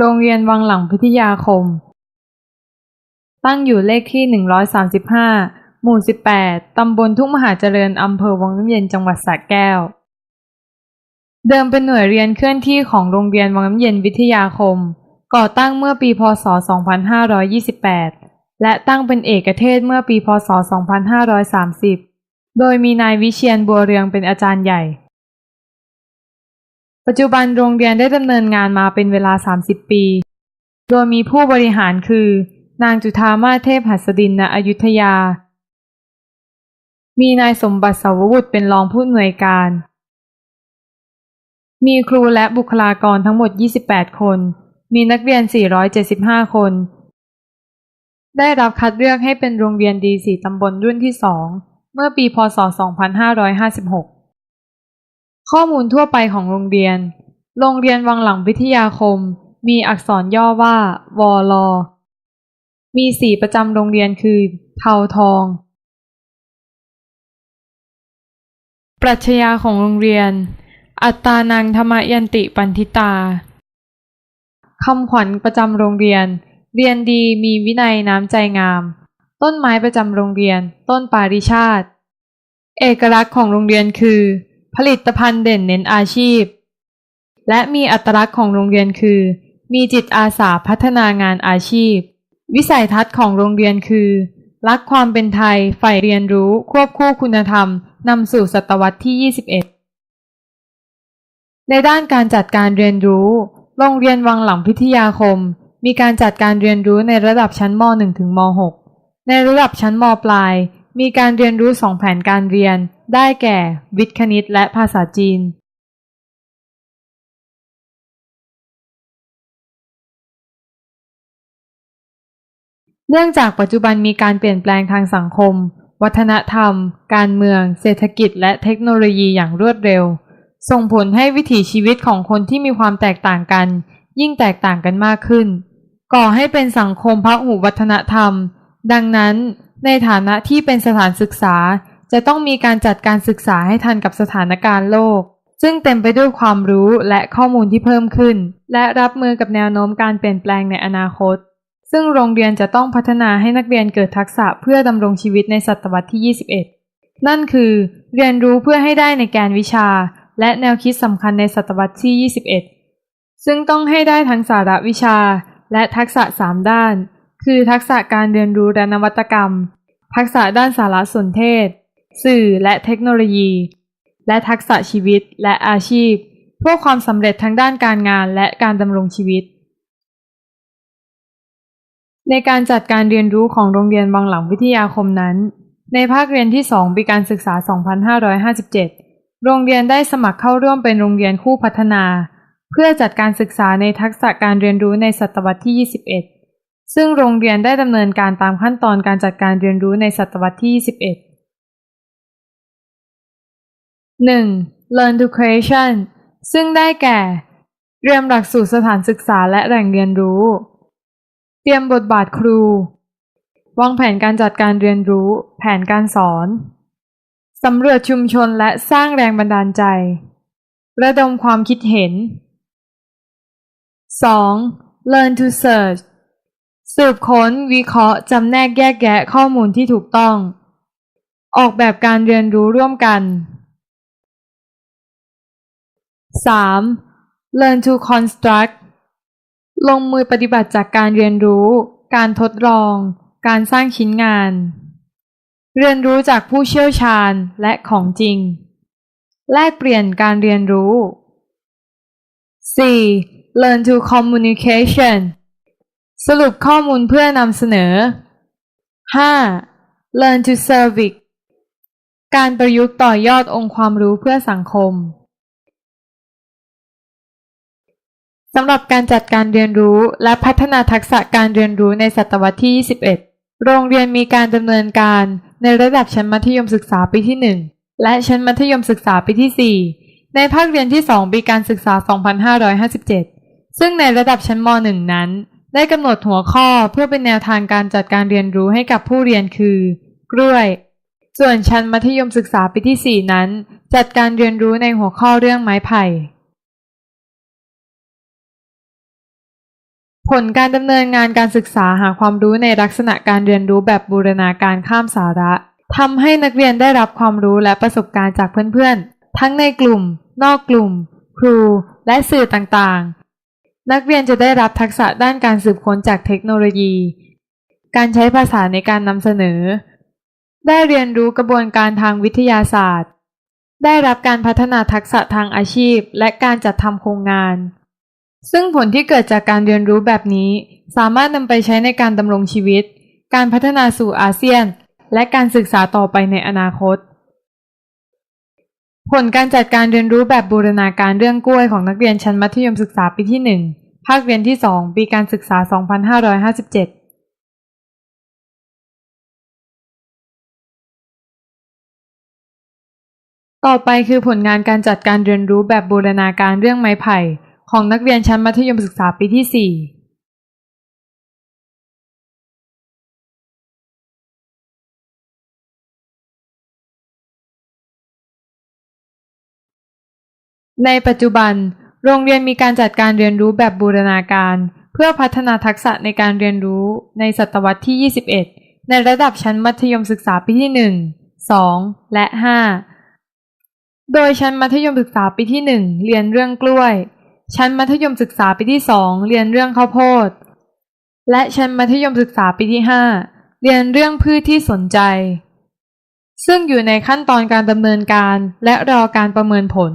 โรงเรียนวังหลังพิทยาคม ตั้งอยู่เลขที่ 135 หมู่ 18 ตำบลทุ่งมหาเจริญ อำเภอวังน้ำเย็น จังหวัดสระแก้ว เดิมเป็นหน่วยเรียนเคลื่อนที่ของโรงเรียนวังน้ำเย็นวิทยาคม ก่อตั้งเมื่อปี พศ 2528 และตั้งเป็นเอกเทศเมื่อปี พศ 2530 โดยมีนายวิเชียนบัวเรืองเป็นอาจารย์ใหญ่ ปัจจุบันโรงเรียนได้ดำเนินงานมาเป็นเวลา 30 ปี โดยมีผู้บริหารคือ นางจุธามาเทพหัสดินณอยุธยา มีนายสมบัติสาววุฒิเป็นรองผู้อำนวยการ มีครูและบุคลากรทั้งหมด 28 คน มีนักเรียน 475 คน ได้รับคัดเลือกให้เป็นโรงเรียนดีสีตำบลรุ่นที่2เมื่อปีพศ 2556 ข้อมูลทั่วไปของโรงเรียน โรงเรียนวังหลังวิทยาคม มีอักษรย่อว่า วล มีสีประจำโรงเรียนคือเทาทอง ปรัชญาของโรงเรียน อัตตานังธรรมยันติปันทิตา คำขวัญประจำโรงเรียน เรียนดีมีวินัยน้ำใจงาม ต้นไม้ประจำโรงเรียน ต้นปาริชาติ เอกลักษณ์ของโรงเรียนคือ ผลิตภัณฑ์เด่นเน้นอาชีพ และมีอัตลักษณ์ของโรงเรียนคือ มีจิตอาสาพัฒนางานอาชีพ วิสัยทัศน์ของโรงเรียนคือ รักความเป็นไทยใฝ่เรียนรู้ควบคู่คุณธรรมนำสู่ศตวรรษที่ 21 ในด้านการจัดการเรียนรู้ โรงเรียนวังหลังพิทยาคม มีการจัดการเรียนรู้ในระดับชั้นม .1 ถึงม .6 ในระดับชั้นมปลาย มีการเรียนรู้สองแผนการเรียน ได้แก่ วิทย์คณิตและภาษาจีนเนื่องจากปัจจุบันมีการเปลี่ยนแปลงทางสังคม วัฒนธรรม การเมือง เศรษฐกิจ และเทคโนโลยีอย่างรวดเร็ว ส่งผลให้วิถีชีวิตของคนที่มีความแตกต่างกัน ยิ่งแตกต่างกันมากขึ้น ก่อให้เป็นสังคมพหุวัฒนธรรม ดังนั้น ในฐานะที่เป็นสถานศึกษา จะต้องมีการจัดการศึกษาให้ทันกับสถานการณ์โลก ซึ่งเต็มไปด้วยความรู้และข้อมูลที่เพิ่มขึ้น และรับมือกับแนวโน้มการเปลี่ยนแปลงในอนาคต ซึ่งโรงเรียนจะต้องพัฒนาให้นักเรียนเกิดทักษะเพื่อดำรงชีวิตในศตวรรษที่ 21 นั่นคือ เรียนรู้เพื่อให้ได้ในแกนวิชา และแนวคิดสำคัญในศตวรรษที่ 21 ซึ่งต้องให้ได้ทั้งสาระวิชา และทักษะ 3 ด้าน คือทักษะการเรียนรู้และนวัตกรรม ทักษะด้านสารสนเทศ สื่อและเทคโนโลยี และทักษะชีวิตและอาชีพ เพื่อความสำเร็จทั้งด้านการงานและการดำรงชีวิต ในการจัดการเรียนรู้ของโรงเรียนวังหลังวิทยาคมนั้น ในภาคเรียนที่ 2 ปีการศึกษา 2557 โรงเรียนได้สมัครเข้าร่วมเป็นโรงเรียนคู่พัฒนา เพื่อจัดการศึกษาในทักษะการเรียนรู้ในศตวรรษที่ 21ซึ่งโรงเรียนได้ดำเนินการตามขั้นตอนการจัดการเรียนรู้ในศตวรรษที่ 21 1. Learn to Creation ซึ่งได้แก่ เตรียมหลักสูตรสถานศึกษาและแหล่งเรียนรู้ เตรียมบทบาทครู วางแผนการจัดการเรียนรู้ แผนการสอน สำรวจชุมชนและสร้างแรงบันดาลใจ ระดมความคิดเห็น 2. Learn to Search สืบค้น วิเคราะห์ จำแนกแยกแยะข้อมูลที่ถูกต้อง ออกแบบการเรียนรู้ร่วมกัน 3. Learn to construct ลงมือปฏิบัติจากการเรียนรู้ การทดลอง การสร้างชิ้นงาน เรียนรู้จากผู้เชี่ยวชาญและของจริง แลกเปลี่ยนการเรียนรู้ 4. Learn to communication สรุปข้อมูลเพื่อนำเสนอ 5. Learn to service การประยุกต์ต่อยอดองค์ความรู้เพื่อสังคมำหรับการจัดการเรียนรู้และพัฒนาทักษะการเรียนรู้ในศตวรรษที่ 21 โรงเรียนมีการดำเนินการในระดับชั้นมัธยมศึกษาปีที่ 1 และชั้นมัธยมศึกษาปีที่ 4 ในภาคเรียนที่ 2 ปีการศึกษา 2557 ซึ่งในระดับชั้นม .1 นั้น ได้กำหนดหัวข้อเพื่อเป็นแนวทางการจัดการเรียนรู้ให้กับผู้เรียนคือ กล้วย ส่วนชั้นมัธยมศึกษาปีที่ 4 นั้น จัดการเรียนรู้ในหัวข้อเรื่องไม้ไผ่ ผลการดำเนินงานการศึกษาหาความรู้ในลักษณะการเรียนรู้แบบบูรณาการข้ามสาระทำให้นักเรียนได้รับความรู้และประสบการณ์จากเพื่อนๆ ทั้งในกลุ่ม นอกกลุ่ม ครู และสื่อต่างๆ นักเรียนจะได้รับทักษะด้านการสืบค้นจากเทคโนโลยี การใช้ภาษาในการนำเสนอ ได้เรียนรู้กระบวนการทางวิทยาศาสตร์ ได้รับการพัฒนาทักษะทางอาชีพ และการจัดทำโครงงาน ซึ่งผลที่เกิดจากการเรียนรู้แบบนี้ สามารถนำไปใช้ในการดำรงชีวิต การพัฒนาสู่อาเซียน และการศึกษาต่อไปในอนาคต ผลการจัดการเรียนรู้แบบบูรณาการเรื่องกล้วยของนักเรียนชั้นมัธยมศึกษาปีที่ 1 ภาคเรียนที่ 2 ปีการศึกษา 2557ต่อไปคือผลงานการจัดการเรียนรู้แบบบูรณาการเรื่องไม้ไผ่ ของนักเรียนชั้นมัธยมศึกษาปีที่4ในปัจจุบัน โรงเรียนมีการจัดการเรียนรู้แบบบูรณาการ เพื่อพัฒนาทักษะในการเรียนรู้ในศตวรรษที่ 21 ในระดับชั้นมัธยมศึกษาปีที่ 1 2 และ 5 โดยชั้นมัธยมศึกษาปีที่ 1 เรียนเรื่องกล้วย ชั้นมัธยมศึกษาปีที่สองเรียนเรื่องข้าวโพด และชั้นมัธยมศึกษาปีที่5เรียนเรื่องพืชที่สนใจ ซึ่งอยู่ในขั้นตอนการดำเนินการและรอการประเมินผล